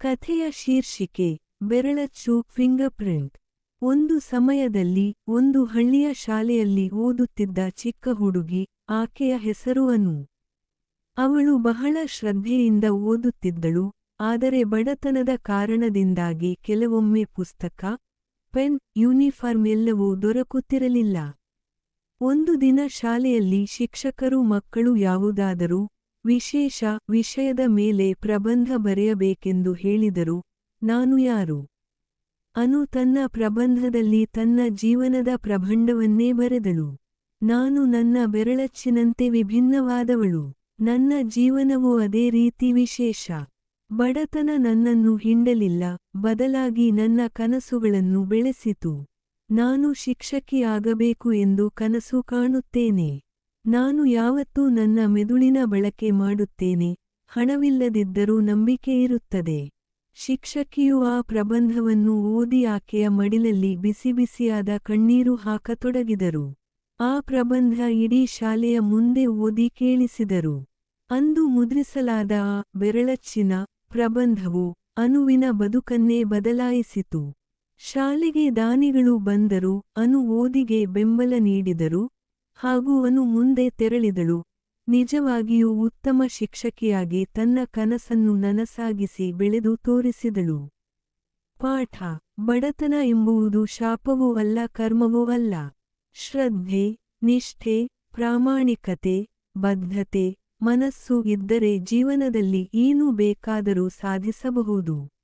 ಕಥೆಯ ಶೀರ್ಷಿಕೆ ಬೆರಳಚ್ಚು ಫಿಂಗರ್ಪ್ರಿಂಟ್ ಒಂದು ಸಮಯದಲ್ಲಿ ಒಂದು ಹಳ್ಳಿಯ ಶಾಲೆಯಲ್ಲಿ ಓದುತ್ತಿದ್ದ ಚಿಕ್ಕ ಹುಡುಗಿ ಆಕೆಯ ಹೆಸರು ಅನು. ಅವಳು ಬಹಳ ಶ್ರದ್ಧೆಯಿಂದ ಓದುತ್ತಿದ್ದಳು, ಆದರೆ ಬಡತನದ ಕಾರಣದಿಂದಾಗಿ ಕೆಲವೊಮ್ಮೆ ಪುಸ್ತಕ, ಪೆನ್, ಯೂನಿಫಾರ್ಮ್ ಎಲ್ಲವೂ ದೊರಕುತ್ತಿರಲಿಲ್ಲ. ಒಂದು ದಿನ ಶಾಲೆಯಲ್ಲಿ ಶಿಕ್ಷಕರು ಮಕ್ಕಳು ಯಾವುದಾದರೂ ವಿಶೇಷ ವಿಷಯದ ಮೇಲೆ ಪ್ರಬಂಧ ಬರೆಯಬೇಕೆಂದು ಹೇಳಿದರು. ನಾನು ಯಾರು? ಅನು ತನ್ನ ಪ್ರಬಂಧದಲ್ಲಿ ತನ್ನ ಜೀವನದ ಪ್ರಬಂಧವನ್ನೇ ಬರೆದಳು. ನಾನು ನನ್ನ ಬೆರಳಚ್ಚಿನಂತೆ ವಿಭಿನ್ನವಾದವಳು. ನನ್ನ ಜೀವನವು ಅದೇ ರೀತಿ ವಿಶೇಷ. ಬಡತನ ನನ್ನನ್ನು ಹಿಂಡಲಿಲ್ಲ. ಬದಲಾಗಿ ನನ್ನ ಕನಸುಗಳನ್ನು ಬೆಳೆಸಿತು. ನಾನು ಶಿಕ್ಷಕಿಯಾಗಬೇಕು ಎಂದು ಕನಸು ಕಾಣುತ್ತೇನೆ. ನಾನು ಯಾವತ್ತೂ ನನ್ನ ಮೆದುಳಿನ ಬಳಕೆ ಮಾಡುತ್ತೇನೆ. ಹಣವಿಲ್ಲದಿದ್ದರೂ ನಂಬಿಕೆ ಇರುತ್ತದೆ. ಶಿಕ್ಷಕಿಯು ಆ ಪ್ರಬಂಧವನ್ನು ಓದಿ ಆಕೆಯ ಮಡಿಲಲ್ಲಿ ಬಿಸಿ ಬಿಸಿಯಾದ ಕಣ್ಣೀರು ಹಾಕತೊಡಗಿದರು. ಆ ಪ್ರಬಂಧ ಇಡೀ ಶಾಲೆಯ ಮುಂದೆ ಓದಿ ಕೇಳಿಸಿದರು. ಅಂದು ಮುದ್ರಿಸಲಾದ ಆ ಬೆರಳಚ್ಚಿನ ಪ್ರಬಂಧವು ಅನುವಿನ ಬದುಕನ್ನೇ ಬದಲಾಯಿಸಿತು. ಶಾಲೆಗೆ ದಾನಿಗಳು ಬಂದರು ಅನು ಓದಿಗೆ ಬೆಂಬಲ ನೀಡಿದರು. ಹಾಗೂ ಅನು ಮುಂದೆ ತೆರಳಿದಳು. ನಿಜವಾಗಿಯೂ ಉತ್ತಮ ಶಿಕ್ಷಕಿಯಾಗಿ ತನ್ನ ಕನಸನ್ನು ನನಸಾಗಿಸಿ ಬೆಳೆದು ತೋರಿಸಿದಳು. ಪಾಠ, ಬಡತನ ಎಂಬುವುದು ಶಾಪವೂ ಅಲ್ಲ, ಕರ್ಮವೂ ಅಲ್ಲ. ಶ್ರದ್ಧೆ, ನಿಷ್ಠೆ, ಪ್ರಾಮಾಣಿಕತೆ, ಬದ್ಧತೆ, ಮನಸ್ಸು ಇದ್ದರೆ ಜೀವನದಲ್ಲಿ ಏನೂ ಬೇಕಾದರೂ ಸಾಧಿಸಬಹುದು.